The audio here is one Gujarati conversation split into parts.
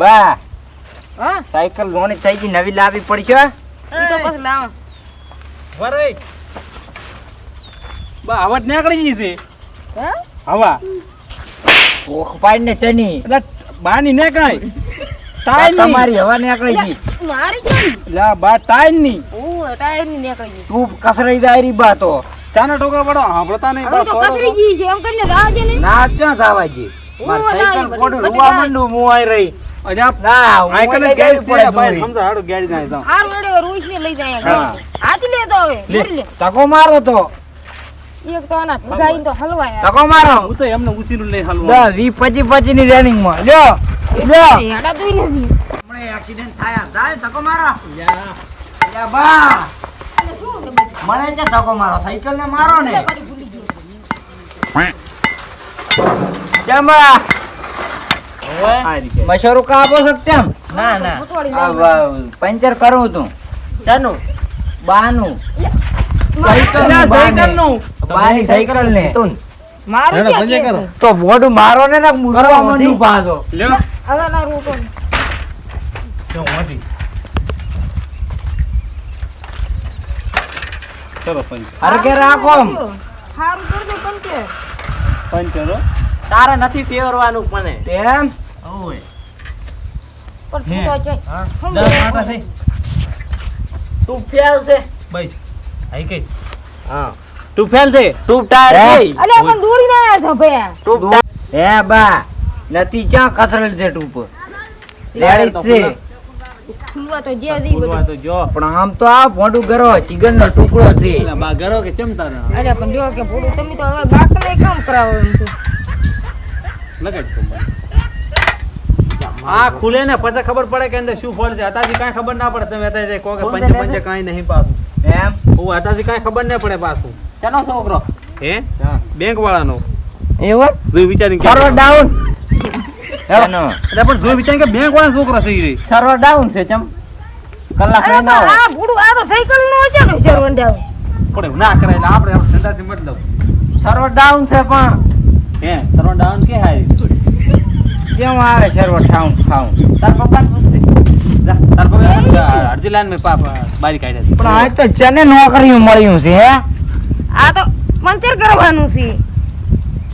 બા હા? સાયકલ લોણી થઈ ગઈ નવી લાવી પડી છે ઈ તો પછી લાવો. વરે બા અવાજ નીકળી ગઈ છે. હા? હવા ઓખ પાડીને ચની. એટલે બાની ને કાઈ ટાઈમની તમારી હવા નીકળી ગઈ. મારી છે લા બા ટાઈમની ઓ ટાયરની નીકળી ગઈ. તું કસરાઈ જાય રી બા તો. ચાના ટોકા પડો સાંભળતા નહીં બા તો કસરી ગઈ છે એમ કરીને રાહ ને? ના ક્યાં જવા જી માર સાયકલ પોડું રૂવા માંડું આઈ રહી. અજા આઈકન લઈ પડે પડે ભાઈ સમજો હાડો ગેડી ના જાવ હાર મેળે રૂઈસ ને લઈ જાય. હાથ લે તો હવે લે. તકો મારો તો. એક તો આના ભગાઈને તો હલવાય. તકો મારો. હું તો એમને ઉછીનું લઈ હાલવા વી પચી પચી ની રેનિંગમાં લ્યો. લ્યો હેડા દોઈ નથી હમણે એક્સિડન્ટ થયા. જાય તકો મારો. યા. લે બા. મારો. સાયકલ ને. મારો ને જમા. આ કા આપો સક્ષમ ના. ના પંચર કરું તું ચાનું બાનું. સાયકલ સાયકલનું? તો મોઢું મારો મુરવા મંડ્યું પાછો. લ્યો. હવે ના રોકો જો મોટી ચલો પંચ હરકે રાખો હારું કરજો પંચે પંચરો તારે નથી ફેરવાનું મને. તેમ ઓય. પણ ફૂટો છે? હા? માતા છે તું ફેલ છે. ભાઈ આઈ કઈ હા. તું ફેલ છે. તું ટાયર હે? ગઈ. પણ દોરી ના આયા છો ભયા તું હે બા. નથી ક્યાં કસરેલ છે ટૂપ રેડી જ છે. ખુલવા તો જે દી બોલવા તો જો. પણ આમ તો આ મોઢું ગરો ચિકન નો ટુકડો છે. બા ગરો કે ચમ તારા? અરે પણ જો કે ભૂલું તમે તો હવે બાકને કામ કરાવો એમ છે લગાડ તો આ ખુલે ને પછી ખબર પડે કે અંદર શું ફળ છે. અતાજી કાંઈ ખબર ના પડે. તમે અત્યારે કહો કે પંચે પંચે કાંઈ નહીં પાછું. એમ? હું અતાજી કાંઈ ખબર ના પડે પાછું. ચનો છોકરો. હે? બેંક વાળાનો એવું જોઈ વિચારીને સર્વર ડાઉન એટલે પણ જોઈ વિચારી કે બેંક વાળા છોકરો છે ઈ રે. સર્વર ડાઉન છે ચમ? કલાક નહીં ના આ ભૂડું આ તો સાયકલ નો છે ને સર્વર ડાઉન પણ એવું ના કરાય આપણે ઠંડા થી મતલબ સર્વર ડાઉન છે પણ. હે સર્વર ડાઉન કે હારી? કેમ આવે સર્વ ઠાઉન ઠાઉન તાર પપ્પાને પૂછતે જા, તાર પપ્પા અડધી લાઈન મે પાપ બારી કાઢ્યા છે. પણ આ તો ચને નોકરી મળ્યું છે હે? આ તો પંચર કરવાનું છે.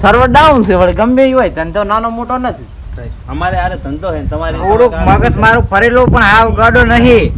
સર્વર ડાઉન છે વળી ગમે હોય ધંધો નાનો મોટો નથી. અમારે આરે ધંધો છે તમારે થોડુંક મગજ મારું ફરેલું પણ આવ ગાડો નહીં.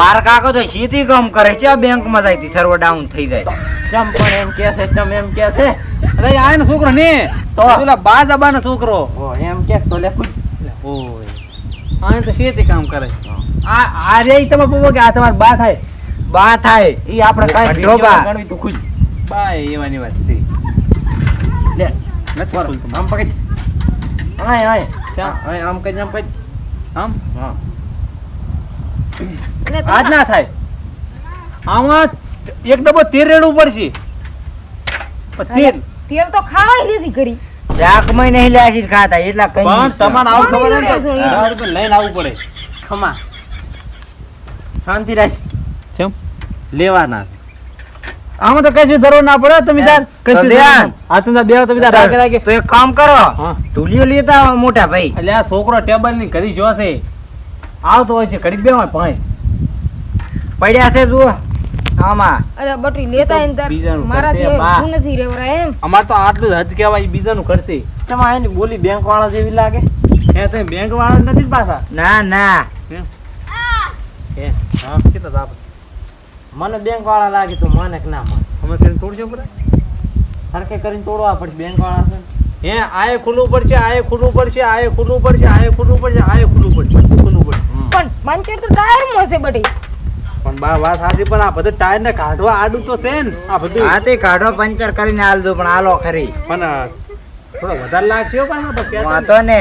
મારા કાકો તો સીધી કામ કરે છે બેંકમાં જાય સર્વર ડાઉન થઈ જાય. ચમ પણ એમ કે છે ચમ એમ કે છે. અરે આ એનો છોકરો ને. તો? પેલા બા જબાનો છોકરો. ઓ એમ કે તો લે. ઓય. આ તો શેતી કામ કરે આ આ રે તમે બોલો કે આ તમાર બા થાય. બા થાય. ઈ આપણે કાંઈ અઢો ગણવી તું ખુદ બા એવાની વાત છે. લે નથી ખુલતું. આમ પકડ. આય આય. આય આમ કરી આમ કરી આમ? હા. આજ ના થાય. આમાં એક ડબ્બો તેલ રેડવું પડશે. તેલ તેલ તો ખાવાય નથી કરી શાકમાં નહીં લે ખાતા એટલા કઈ પણ તમને આવું ખબર હોય તો લઈને આવવું પડે. ખમા. શાંતિ રાખ. કેમ? લેવાના. આમાં તો કશું ધરો ના પડે. તમે તાર કશું ધ્યાન. આ તમે બે તમે તાર રાખે રાખે. તો એક કામ કરો. હા. તુલિયો લેતા આવો મોટા ભાઈ. એટલે આ છોકરો ટેબલની ઘડી જોશે. આવતો હોય છે ઘડી બે ભાઈ. પડ્યા છે જુઓ. આમાં. અરે બટરી લેતા તાર. મારાથી હું નથી રેવરા એમ. અમાર તો આટલું હદ કહેવાય બીજાનું કરશે. તમારે એની બોલી બેંક વાળા જેવી લાગે? હે તમે બેંક વાળા નથી પાછા? ના ના. હે? હા કેટલા તાપ મને બેંક વાળા લાગે તો મને કે ના મને. અમે કરીને તોડજો બધા. સરખે કરીને તોડવા પડશે બેંક વાળા. હે આએ ખુલ્લું પડશે આએ ખુલ્લું પડશે આએ ખુલ્લું પડશે આએ ખુલ્લું પડશે આએ ખુલ્લું પડશે ખુલ્લું પડશે. પણ મંચર તો ટાયરમાં છે બટી પણ બા વાત સાચી પણ આ બધું ટાયર ને કાઢવા આડું તો છે ને આ બધું. હા તે કાઢો પંચર કરીને દો પણ આલો ખરી. પણ થોડો વધારે લાગશે પણ વાંધો ને.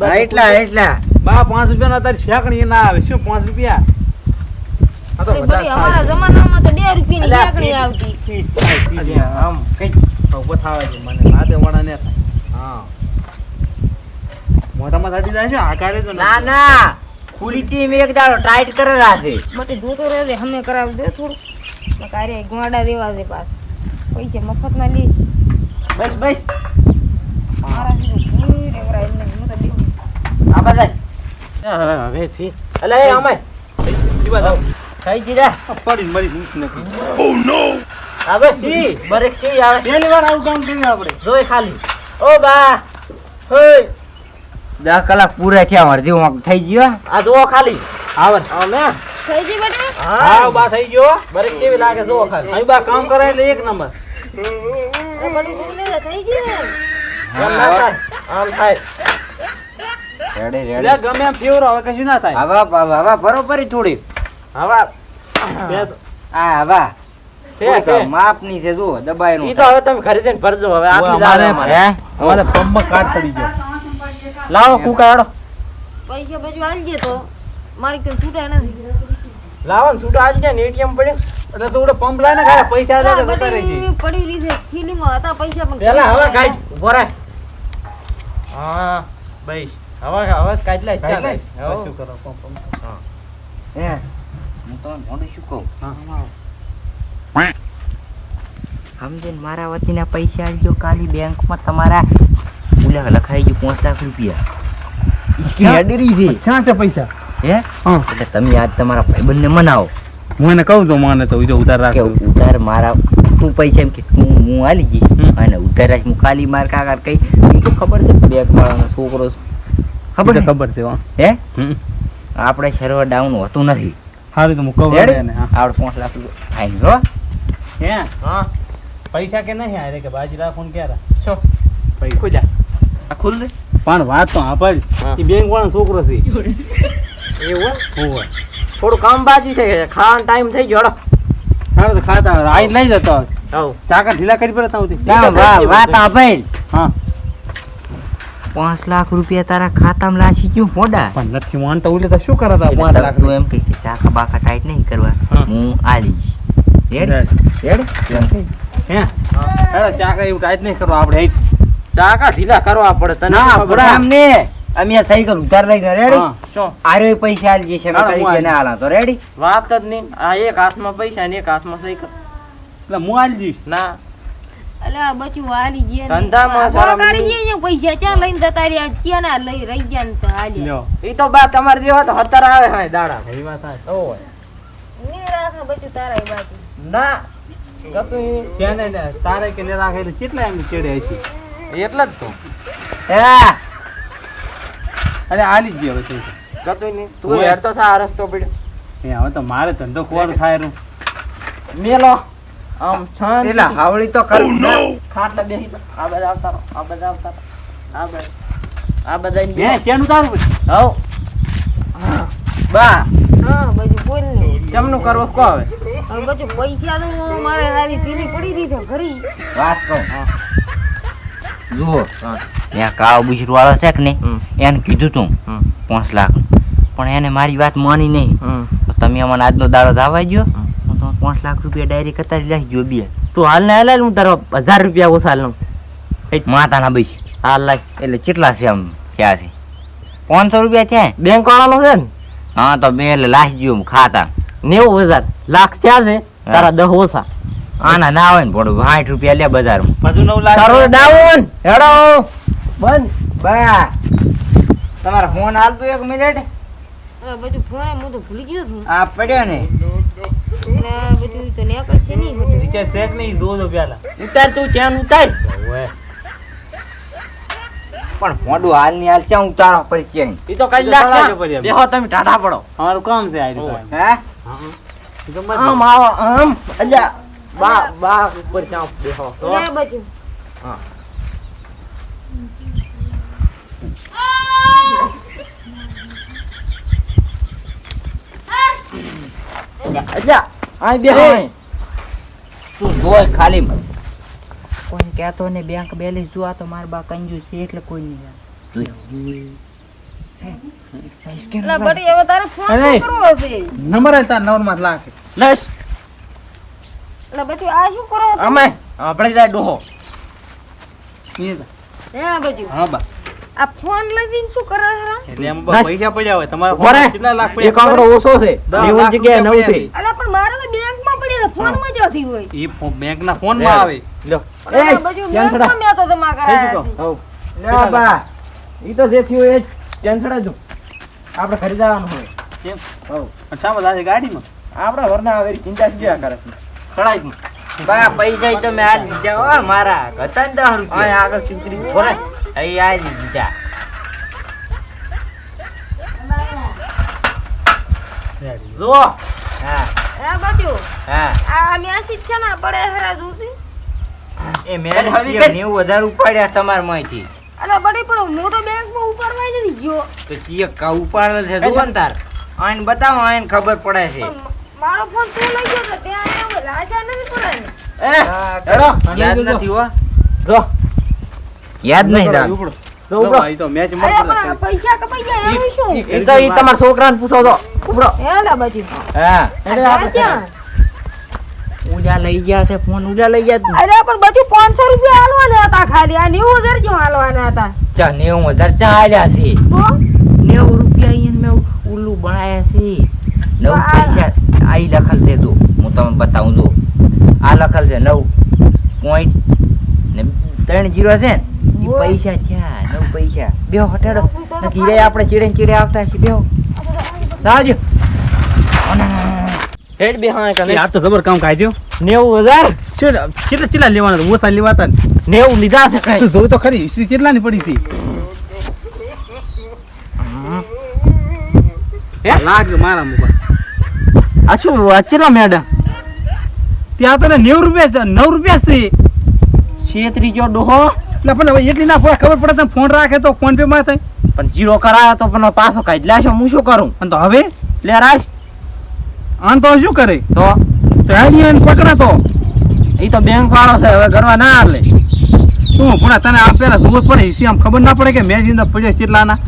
ને એટલા એટલા. બા પાંચ રૂપિયા અત્યારે શેકણી ના આવે. શું પાંચ રૂપિયા? અમારા જમાનામાં તો બે રૂપિયાની લાકડી આવતી. થાય, થાય, અરે આમ કઈ ઊભો થાવે છે મને હાથે વડા ને હા. મોઢામાં થતી જાય છે આકારે તો ના ના. ખુલી થી મેં એક દાડો ટાઈટ કરે છે મતે જોતો રહેજે હમે કરાવ દે થોડું. કાર્ય ગોડા દેવા દે પાસ પૈસા મફત ના લી. બસ બસ. મારાથી તો કોઈ આ નહીં. હવે થી. અલે એ અમાય શિવા જાઓ. ખાઈ જીરા પડી મરી ઊંચ નથી. આવે થી બરેક છે યાર પહેલી વાર આવું કામ કર્યું આપણે. જોઈ ખાલી. ઓ બા. હોય દસ કલાક પૂરા થયા અડધી વાંક થઈ ગયો આ જુઓ ખાલી. આવે. અમે? થઈ ગઈ બેટા? હા. બા થઈ ગયો. બરેક છે લાગે જુઓ ખાલી. અહીં બા કામ કરે એટલે એક નંબર. આમ થાય. ગમે એમ ફેવરો હવે કશું ના થાય. હવા હવા બરોબર થોડી. હવા. આ હવા. માપની છે જો દબાઈ ઈ તો હવે તમે ઘરે જઈને ભરજો હવે આપની દાવે અમારે. પંપ કાટ પડી ગયો. લાવો કુકા હેડો પૈસા બાજુ આલજે તો. મારી કઈ છૂટા નથી. લાવો ને છૂટો આવી ને એટીએમ પડે. એટલે તું પંપ લાય ને ખાલી પૈસા લે તો જતા રહેજે. પડી રહી છે. થેલીમાં હતા પૈસા પણ પેલા હવે કાઈ ઊભો રહે હા બઈશ હવે હવે કાઈ લે ચાલ. હવે શું કરો પંપ પંપ. હે. હું? તમને મોઢું શું કહું? હા. સમજીને મારા વતીના પૈસા આલજો કાલી બેંકમાં તમારા ઓલા લખાઈ ગયું પાંચ લાખ રૂપિયા ઈસકી અડરી છે ક્યાં છે પૈસા હે એટલે તમે આજ તમારા ભાઈબંધને મનાવો હું એને કહું છું મને તો જો ઉધાર કે રાખજો ઉધાર મારા તું પૈસા એમ કે હું હું આલી જઈશ. અને ઉધાર રાખ હું કાલી માર કાકા કઈ એમ તો ખબર છે બેંક વાળાનો છોકરો. ખબર છે તો ખબર છે હા. આપણે સર્વર ડાઉન હોતું નથી સારું તો હું કહું આપણે પાંચ લાખ ફાઈન હો હે હા પૈસા કે નહીં આરે કે બાજી રાખો ને ક્યારે શું પૈસા આ પણ વાત તો સાંભળ હા. બેંક વાળો છોકરો છે. એવું. થોડું કામ બાજી છે ખાવાનો ટાઈમ થઈ ગયો હેડો તો ખાતા આઈ લઈ જતો હવ ચાકા ઢીલા કરી પડે ત્યાં વાહ, વાત સાંભળ. હા. પાંચ લાખ રૂપિયા તારા ખાતામાં લાસી ગયું મોડા. પણ નથી માનતા ઉલે તો શું કરતા પાંચ લાખનું એમ કહે કે ચાકા બાકા ટાઈટ નહીં કરવા. હું. રેડી રૂપિયા. રેડી હે? હેડો ચાકા એવું ટાઈટ નહીં કરવા આપણે હેઠ. ઢીલા કરવા પડે તને ના? અમને અમે થઈ ગયું ઉધાર લઈને રેડી હા. શું પૈસા આલ જશે મે કરી છે આલા તો રેડી વાત જ નહીં આ એક હાથમાં પૈસા ને એક હાથમાં સાયકલ. એટલે હું આલ જી ના. અલે આ આલી જે ધંધામાં સારા કાઢી જે પૈસા ચા લઈને જતા રહ્યા? કે ના લઈ રહી ગયા ને તો આલી લ્યો. ઈ તો બા તમારે દેવા તો હતર આવે હા દાડા. એવી વાત થાય ઓય. ની રાખે બચ્યું તારા બાકી ના. ગતું. ત્યાં ને ને તારે કે ને રાખે એટલે કેટલા એમ ચડે છે એટલે જ તો. હા. અરે આલી જ ગયો પછી ગતું નહીં. તું. હેડ તો થા આ રસ્તો પડ્યો. એ હવે તો મારે ધંધો ખોવાનું થાય રૂ. મેલો. આમ છાન એટલે હાવળી તો કર ખાટલા બેહી આ બધા આવતા આ બધા આવતા આ બધા આ બધા હે કેનું તારું પછી? હવ. બા. હા બચ્યું બોલ ને. જમનું કરવો કો હવે? હવે પૈસા તો મારે હારી થેલી પડી રહી છે ઘરી. વાત કહું. જુઓ. ત્યાં બુજર વાળો છે કે નહીં? એને કીધું તું. પાંચ લાખ. પણ એને મારી વાત માની નહીં. તો તમે અમને આજનો દાડો ધાવા ગયો હું તમે પાંચ લાખ રૂપિયા ડાયરેક્ટ કતારી લઈ ગયો બે. તું હાલ ને હાલ હું તારો હજાર રૂપિયા ઓછા હાલ માતાના બૈસ. હાલ લાય એટલે કેટલા છે આમ થયા છે? પાંચસો રૂપિયા થયા બેંક વાળાનો છે ને? હા તો બે એટલે લાસ્ટ ગયો ખાતા. નેવું હજાર. લાખ થયા છે. તારા દહ ઓછા. આના ના પડું સાઠ રૂપિયા લે બજારમાં. બધું નવ લાખ તારો ડાઉન. હેડો. બંધ. બા. તમારો ફોન હાલતો એક મિનિટ. અરે બચ્યું હું તો ભૂલી ગયો છું. આ પડ્યો ને. બધું તો નેકળ છે નહીં બધું. શેક નહીં દો દો પ્યાલા ઉતાર તું ચેન ઉતાર. પણ મોઢું હાલની હાલ ક્યાં ઉતારો એ તો કઈ એમ. દેહો તમે ટાટા પડો. અમારું કામ છે આ હે? આમ આવો આમ. અલ્યા. બા બા ઉપર ચાપ તો? આ બેહો તું જોય ખાલી કોઈ કહેતો ને બેંક બેલેન્સ જોવા તો મારા બા કંજૂસ છે એટલે કોઈ નહીં છે? નંબરમાં લાખ લસ. એટલે બચ્યું આ શું કરો અમે આપણે જાય ડોહો. એ તો. હે બચ્યું હા બા. આ ફોન લઈને શું કરે છે? એટલે એમ બસ. પૈસા પડ્યા હોય. તમારા ફોન. કેટલા લાખ એક આંકડો ઓછો છે. જીવન જગ્યાએ નવ છે. અલા પણ મારે તો બેંકમાં પડ્યા છે. ફોનમાં જતી હોય. એ બેંક ના ફોનમાં આવે. લ્યો. એ ધ્યાન છોડા. મેં તો જમા કરાયા છે. હવ. લે બા. ઈ તો જે થયું એ જ. સ્ટેન્ડ આપણે ખરીદવાનું હોય. કેમ? હવ. અચ્છા બધા છે ગાડીમાં? આપણે વરના આવે ચિંતા શું કરે છે ચડાઈ દઉં. બા પૈસા તમે આ દીધા હો મારા હતા ને દસ રૂપિયા. આગળ ચિંતરી બોલે અહીં આ દીધા જો. હા. એ બાજુ. હા. આ મેસેજ છે ને પડે હરા જોશે. એ મેં નેવું હજાર ઉપાડ્યા તમારા માંથી અરે બડી પણ હું તો બેંકમાં ઉપાડવા નથી ગયો. તો ચિયક કા ઉપાડેલ છે જુઓ ને તાર. આઈને બતાવો આને ખબર પડે છે. મારો ફોન તું લઈ ગયો તો ત્યાં યાદ નથી હો. જો. નહીં રાખ. જો પૂછો તો. લઈ ગયા છે ફોન ઉડા લઈ ગયા અરે પણ બધું પાંચસો રૂપિયા હાલવાના હતા ખાલી. આ નેવું હજાર જેવા હાલવાના હતા. ચા નેવું હજાર ચા આલ્યા છે. નેવું રૂપિયા અહીંયા મેં ઉલ્લું બનાયા છે. નવ આ- પૈસા આ લખલ જો હું તમને બતાવું જો આ લખેલ છે નવ પોઈન્ટ ને ત્રણ જીરો છે ને એ પૈસા થયા નવ પૈસા. બેહો હટાડો. ઘીરે આપણે ચીડે ચીડે આવતા છીએ બેહો. આવજો. હેડ બે હા કને આ તો જબર કામ કાઢ્યો નેવું હજાર. શું કેટલા કેટલા લેવાના ઓછા લેવાતા ને. નેવું લીધા છે કઈ. તું જોયું તો ખરી હિસ્ટ્રી કેટલા ની પડી હતી? હે? લાગ મારા મુકા આ શું કેટલા મેડમ? ત્યાં તને ને નેવું રૂપિયા નવ રૂપિયા છે. છેતરી ગયો ડોહો. એટલે પણ હવે એટલી ના ખબર પડે તને ફોન રાખે તો ફોન પે માં થાય. પણ જીરો કરાયો તો પણ પાછો કાઢી લાશો હું શું કરું? અને તો હવે? લે રાજ. આન તો શું કરે? તો? તો પકડે તો. એ તો બેંક વાળો છે હવે કરવા ના લે શું પણ તને આ પેલા જોવું પડે હિસી આમ ખબર ના પડે કે મેં જિંદા પડ્યા કેટલાના?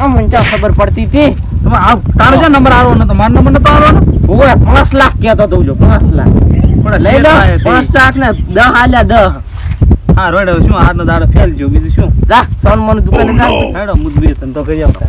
આમ મને ખબર પડતી હતી? તમે આ તારો જે નંબર આવો તો મારો નંબર નતો આવ્યો ને ઓય પાંચ લાખ કહેતો તો જો પાંચ લાખ. લઈ લો. પાંચ લાખ ને દહ આલ્યા દહ. હા રોડ શું? હાથ નો દાડો ફેલ જો બીજું શું? જા સોન મને દુકાને જા હેડો મુદબી તને તો કરી આવતા